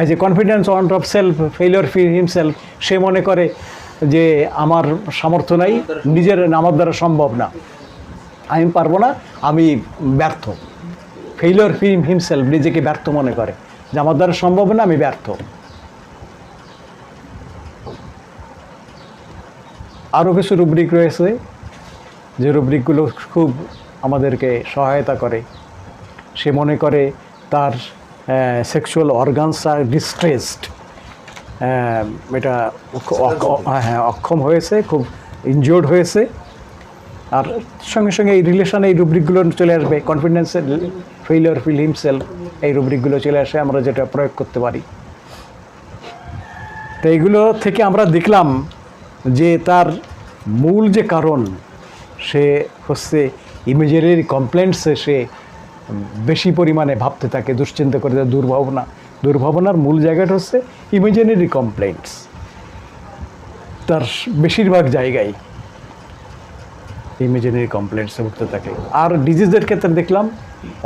এই যে confidence on of self failure fee himself সে মনে করে যে আমার সামর্থ্য নাই, নিজের আমার দ্বারা সম্ভব না। আমি পারব না, আমি ব্যর্থ। ফেলিওর ফি হিমসেলফ নিজেকে ব্যর্থ মনে করে। যে আমার দ্বারা সম্ভব না, আমি ব্যর্থ। আরও কিছু রুব্রিক রয়েছে, যে রুব্রিকগুলো খুব আমাদেরকে সহায়তা করে। সে মনে করে তার সেক্সুয়াল অর্গানস আর ডিস্ট্রেসড এটা হ্যাঁ অক্ষম হয়েছে খুব ইনজিওর্ড হয়েছে। আর সঙ্গে সঙ্গে এই রিলেশনে এই রুব্রিকগুলো চলে আসবে। কনফিডেন্সের ফেইলিওর ফিল হিমসেলফ এই রুব্রিকগুলো চলে আসে আমরা যেটা প্রয়োগ করতে পারি। তো এইগুলো থেকে আমরা দেখলাম যে তার মূল যে কারণ সে হচ্ছে ইমেজিনারি কমপ্লেন্টসে সে বেশি পরিমাণে ভাবতে থাকে, দুশ্চিন্তা করে দুর্ভাবনা। দুর্ভাবনার মূল জায়গাটা হচ্ছে ইমেজিনারি কমপ্লেন্টস তার বেশিরভাগ জায়গায় ইমেজিনারি কমপ্লেন্টসে ভুগতে থাকে। আর ডিজিজের ক্ষেত্রে দেখলাম,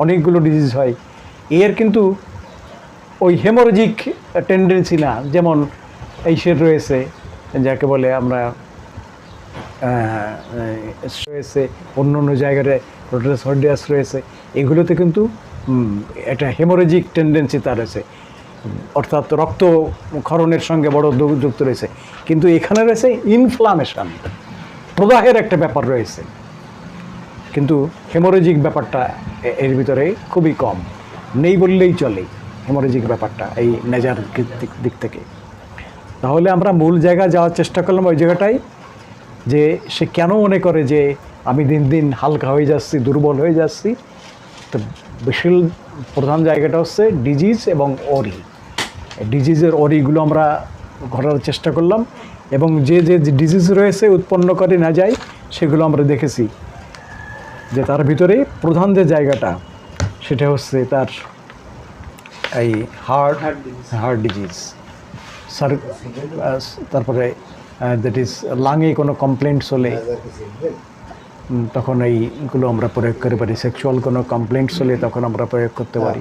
অনেকগুলো ডিজিজ হয়। এর কিন্তু ওই হেমোরজিক টেন্ডেন্সি না, যেমন এইসের রয়েছে, যাকে বলে আমরা রয়েছে অন্য অন্য জায়গায় রোটাস হর্ডিয়াস রয়েছে। এগুলোতে কিন্তু একটা হেমোরেজিক টেন্ডেন্সি তার রয়েছে অর্থাৎ রক্ত ক্ষরণের সঙ্গে বড় যুক্ত রয়েছে। কিন্তু এখানে রয়েছে ইনফ্লামেশন প্রদাহের একটা ব্যাপার রয়েছে। কিন্তু হেমোরেজিক ব্যাপারটা এর ভিতরে খুবই কম। নেই বললেই চলে হেমোরেজিক ব্যাপারটা এই নেজার দিক থেকে। তাহলে আমরা মূল জায়গা যাওয়ার চেষ্টা করলাম ওই জায়গাটাই যে সে কেন মনে করে যে আমি দিন দিন হালকা হয়ে যাচ্ছি দুর্বল হয়ে যাচ্ছি? তো বেশি প্রধান জায়গাটা হচ্ছে ডিজিজ এবং অরি ডিজিজের অরিগুলো আমরা ঘটার চেষ্টা করলাম এবং যে যে ডিজিজ রয়েছে উৎপন্ন করে না যায় সেগুলো আমরা দেখেছি। যে তার ভিতরে প্রধান যে জায়গাটা সেটা হচ্ছে তার এই হার্ট হার্ট ডিজিজ সার তারপরে দ্যাট ইজ লাঙে কোনো কমপ্লেন্টস হলে তখন এইগুলো আমরা প্রয়োগ করতে পারি। সেক্সুয়াল কোনো কমপ্লেন্টস হলে তখন আমরা প্রয়োগ করতে পারি।